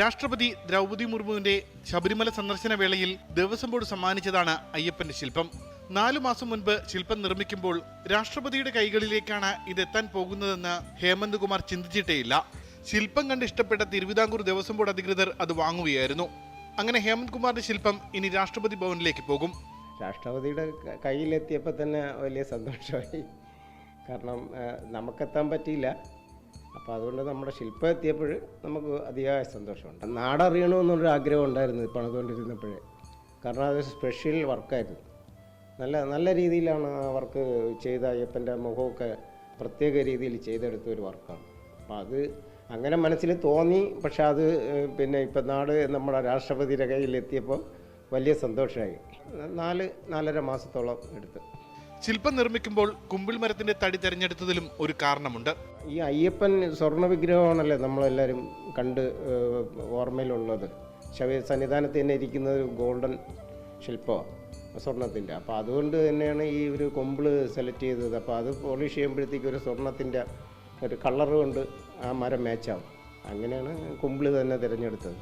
രാഷ്ട്രപതി ദ്രൗപദി മുർമുവിന്റെ ശബരിമല സന്ദർശന വേളയിൽ ദേവസ്വം ബോർഡ് സമ്മാനിച്ചതാണ് അയ്യപ്പന്റെ ശില്പം. നാലു മാസം മുൻപ് ശില്പം നിർമ്മിക്കുമ്പോൾ രാഷ്ട്രപതിയുടെ കൈകളിലേക്കാണ് ഇതെത്താൻ പോകുന്നതെന്ന് ഹേമന്ത് കുമാർ ചിന്തിച്ചിട്ടേയില്ല. ശില്പം കണ്ട് ഇഷ്ടപ്പെട്ട തിരുവിതാംകൂർ ദേവസ്വം ബോർഡ് അധികൃതർ അത് വാങ്ങുകയായിരുന്നു. അങ്ങനെ ഹേമന്ത് കുമാറിന്റെ ശില്പം ഇനി രാഷ്ട്രപതി ഭവനിലേക്ക് പോകും. രാഷ്ട്രപതിയുടെ കയ്യിലെത്തിയപ്പോൾ തന്നെ വലിയ സന്തോഷമായി. കാരണം നമുക്കെത്താൻ പറ്റിയില്ല. അപ്പോൾ അതുകൊണ്ട് നമ്മുടെ ശില്പം എത്തിയപ്പോൾ നമുക്ക് അതിയായ സന്തോഷമുണ്ട്. നാടറിയണമെന്നുള്ളൊരു ആഗ്രഹം ഉണ്ടായിരുന്നു പണിതുകൊണ്ടിരുന്നപ്പോഴേ. കാരണം അത് സ്പെഷ്യൽ വർക്കായിരുന്നു നല്ല നല്ല രീതിയിലാണ് ആ വർക്ക് ചെയ്ത അയ്യപ്പന്റെ മുഖമൊക്കെ പ്രത്യേക രീതിയിൽ ചെയ്തെടുത്ത ഒരു വർക്കാണ് അപ്പോൾ അത് അങ്ങനെ മനസ്സിൽ തോന്നി പക്ഷെ അത് പിന്നെ ഇപ്പം നാട് നമ്മുടെ രാഷ്ട്രപതിയുടെ കയ്യിലെത്തിയപ്പോൾ വലിയ സന്തോഷമായി. നാല് നാലര മാസത്തോളം എടുത്ത്. ശില്പം നിർമ്മിക്കുമ്പോൾ കുമ്പിൾ മരത്തിന്റെ തടി തിരഞ്ഞെടുത്തതിലും ഒരു കാരണമുണ്ട്. ഈ അയ്യപ്പൻ സ്വർണ വിഗ്രഹമാണല്ലേ നമ്മളെല്ലാവരും കണ്ട് ഓർമ്മയിലുള്ളത്. ശവ സന്നിധാനത്ത് തന്നെ ഇരിക്കുന്ന ഒരു ഗോൾഡൻ ശില്പമാണ് സ്വർണത്തിന്റെ അപ്പോൾ അതുകൊണ്ട് തന്നെയാണ് ഈ ഒരു കൊമ്പിൾ സെലക്ട് ചെയ്തത്. അപ്പോൾ അത് പോളിഷ് ചെയ്യുമ്പോഴത്തേക്ക് ഒരു സ്വർണത്തിന്റെ ഒരു കളർ കൊണ്ട് ആ മരം മാച്ചാവും അങ്ങനെയാണ് കുമ്പിൾ തന്നെ തിരഞ്ഞെടുത്തത്.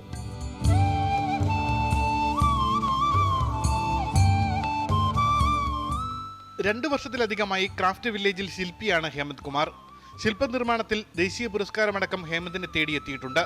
രണ്ടു വർഷത്തിലധികമായി ക്രാഫ്റ്റ് വില്ലേജിൽ ശില്പിയാണ് ഹേമന്ത് കുമാർ. ശില്പ നിർമ്മാണത്തിൽ ദേശീയ പുരസ്കാരമടക്കം ഹേമന്തിനെ തേടിയെത്തിയിട്ടുണ്ട്.